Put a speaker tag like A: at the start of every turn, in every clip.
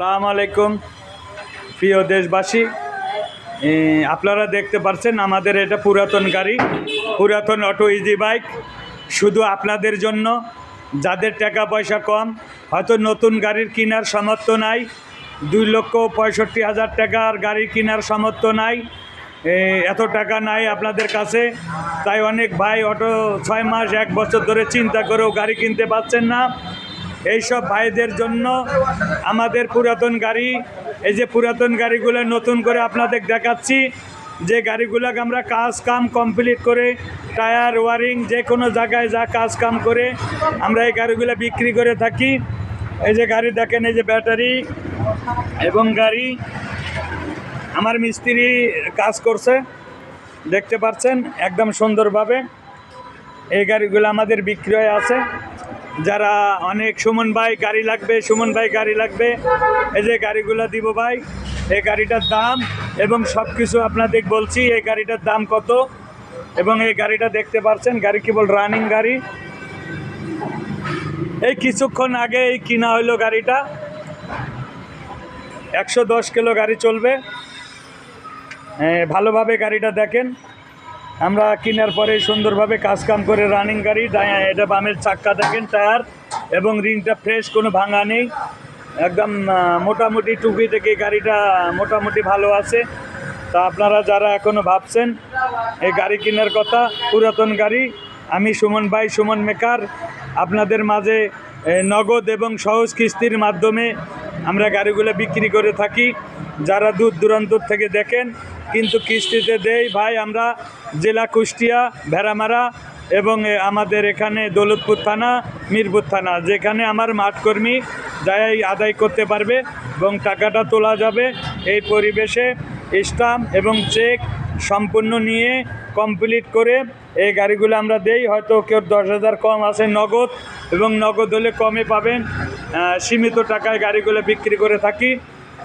A: সালাম আলাইকুম, প্রিয় দেশবাসী। আপনারা দেখতে পাচ্ছেন আমাদের এটা পুরাতন গাড়ি, পুরাতন অটো ইজি বাইক শুধু আপনাদের জন্য, যাদের টাকা পয়সা কম, হয়তো নতুন গাড়ির কেনার সামর্থ্য নাই। দুই লক্ষ পঁয়ষট্টি হাজার টাকার গাড়ি কেনার সামর্থ্য নাই। এত টাকা নাই আপনাদের কাছে। তাই অনেক ভাই অটো ছয় মাস, এক বছর ধরে চিন্তা করেও গাড়ি কিনতে পারছেন না। এইসব ভাইদের জন্য আমাদের পুরাতন গাড়ি, এই যে পুরাতন গাড়িগুলো নতুন করে আপনাদের দেখাচ্ছি, যে গাড়িগুলোকে আমরা কাজ কাম কমপ্লিট করে, টায়ার, ওয়ারিং, যে কোনো জায়গায় যা কাজ কাম করে আমরা এই গাড়িগুলো বিক্রি করে থাকি। এই যে গাড়ি দেখেন, এই যে ব্যাটারি এবং গাড়ি। আমার মিস্ত্রি কাজ করছে, দেখতে পাচ্ছেন, একদম সুন্দরভাবে। এই গাড়িগুলো আমাদের বিক্রয় আছে। যারা অনেক সুমন ভাই গাড়ি লাগবে, সুমন ভাই গাড়ি লাগবে, এই যে গাড়িগুলো দিব ভাই, এই গাড়িটার দাম এবং সব কিছু আপনাদের বলছি, এই গাড়িটার দাম কত? এবং এই গাড়িটা দেখতে পাচ্ছেন গাড়ি কেবল রানিং গাড়ি। এই কিছুক্ষণ আগে এই কিনা হইল গাড়িটা। একশো দশ কিলো গাড়ি চলবে। ভালোভাবে গাড়িটা দেখেন। আমরা কেনার পরে সুন্দরভাবে কাজ কাম করে রানিং গাড়ি এটা বামের চাক্কা দেখেন, টায়ার, এবং রিংটা ফ্রেশ কোনো ভাঙা নেই। একদম মোটামুটি টুপি থেকে গাড়িটা মোটামুটি ভালো আছে। তা আপনারা যারা এখনও ভাবছেন এই গাড়ি কেনার কথা, পুরাতন গাড়ি, আমি সুমন ভাই, সুমন মেকার, আপনাদের মাঝে নগদ এবং সহজ কিস্তির মাধ্যমে আমরা গাড়িগুলো বিক্রি করে থাকি। যারা দূর দূরান্ত থেকে দেখেন, কিন্তু কিস্তিতে দেই, ভাই, আমরা জেলা কুষ্টিয়া, ভেড়ামারা এবং আমাদের এখানে দৌলতপুর থানা, মিরপুর থানা, যেখানে আমার মাঠকর্মী যাই আদায় করতে পারবে এবং টাকাটা তোলা যাবে। এই পরিবেশে স্টাম্প এবং চেক সম্পূর্ণ নিয়ে কমপ্লিট করে এই গাড়িগুলো আমরা দেই। হয়তো কেউ দশ হাজার কম আছে নগদ এবং নগদ হলে কমে পাবেন। সীমিত টাকায় গাড়িগুলো বিক্রি করে থাকি।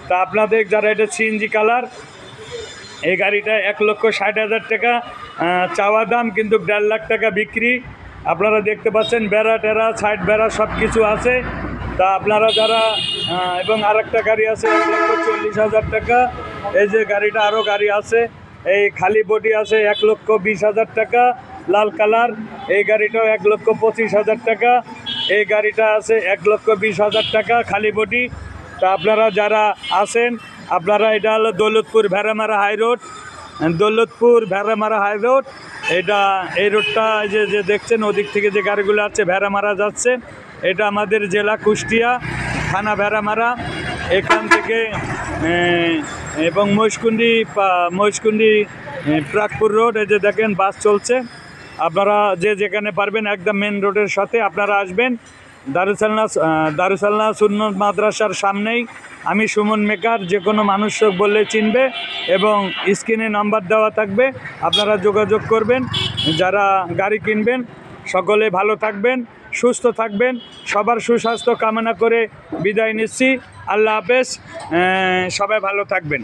A: তা আপনাদের যারা এটা সিএনজি কালার, এই গাড়িটা এক লক্ষ ষাট হাজার টাকা চাওয়া দাম কিন্তু দেড় লাখ টাকা বিক্রি। আপনারা দেখতে পাচ্ছেন বেড়া টেরা, সাইড বেড়া সব কিছু আছে। তা আপনারা যারা এবং আরেকটা গাড়ি আছে, এক লক্ষ চল্লিশ হাজার টাকা। এই যে গাড়িটা আরও গাড়ি আছে, এই খালি বডি আছে এক লক্ষ বিশ হাজার টাকা, লাল কালার। এই গাড়িটাও এক লক্ষ পঁচিশ হাজার টাকা। এই গাড়িটা আছে এক লক্ষ বিশ হাজার টাকা, খালি বডি। তা আপনারা যারা আছেন, আপনারা এটা হলো Daulatpur Bheramara high road. Daulatpur Bheramara high road, এটা এই রোডটা যে যে দেখছেন, ওদিক থেকে যে গাড়িগুলো আছে, ভেড়ামারা যাচ্ছে। এটা আমাদের জেলা কুষ্টিয়া থানা ভেড়ামারা। এখান থেকে এবং মহিষকুন্ডি মহিষকুন্ডি প্রাকপুর রোড, এই যে দেখেন, বাস চলছে। আপনারা যে যেখানে পারবেন, একদম মেন রোডের সাথে আপনারা আসবেন। দারুসালনা দারুসালনা সুন্নত মাদ্রাসার সামনেই আমি সুমন মেকার, যে কোনো মানুষ বললে চিনবে এবং স্ক্রিনে নাম্বার দেওয়া থাকবে, আপনারা যোগাযোগ করবেন, যারা গাড়ি কিনবেন, সকলে ভালো থাকবেন, সুস্থ থাকবেন, সবার সুস্বাস্থ্য কামনা করে বিদায় নিচ্ছি, আল্লাহ হাফেজ সবাই ভালো থাকবেন।